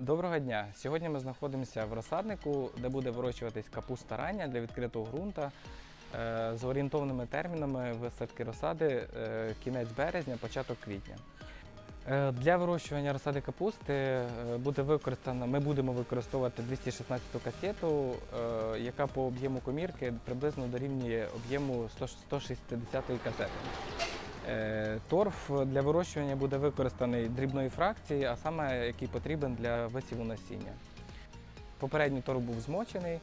Доброго дня! Сьогодні ми знаходимося в розсаднику, де буде вирощуватись капуста рання для відкритого ґрунта е, з орієнтовними термінами висадки розсади е, кінець березня, початок квітня. Е, Для вирощування розсади капусти буде використано, ми будемо використовувати 216 касету, яка по об'єму комірки приблизно дорівнює об'єму 100 160 касети. Е, Торф для вирощування буде використаний дрібної фракції, а саме який потрібен для висіву насіння. Попередній торф був змочений,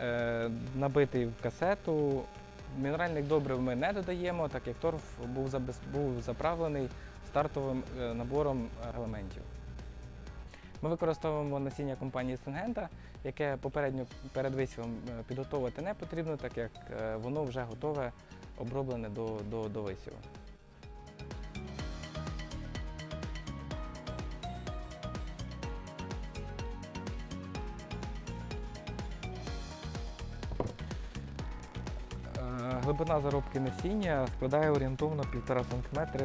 е, набитий в касету. Мінеральних добрив ми не додаємо, так як торф був, заправлений стартовим е, набором елементів. Ми використовуємо насіння компанії Сингента, яке попередньо перед висівом підготовити не потрібно, так як воно вже готове, оброблене до, до, до висіву. Глибина заробки насіння складає орієнтовно 1,5 см.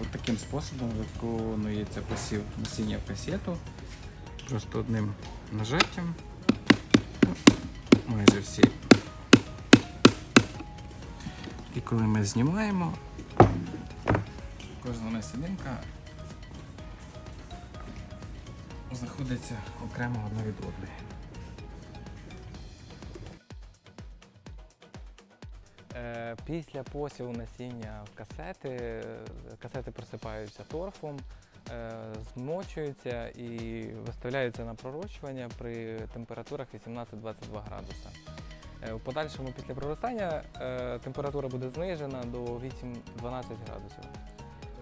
Ось таким способом виконується посів насіння в. Просто одним нажаттям. Майже всі. Коли ми знімаємо, кожна насінинка знаходиться окремо одна від одної. Е, Після посіву насіння в касети, е, касети просипаються торфом, е, змочуються і виставляються на пророщування при температурах 18-22 градуса. Е, В подальшому після проростання е, температура буде знижена до 8-12 градусів.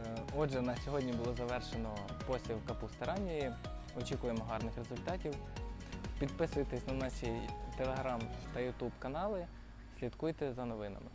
Е, Отже, на сьогодні було завершено посів капусти ранньої. Очікуємо гарних результатів. Підписуйтесь на наші телеграм та ютуб канали, слідкуйте за новинами.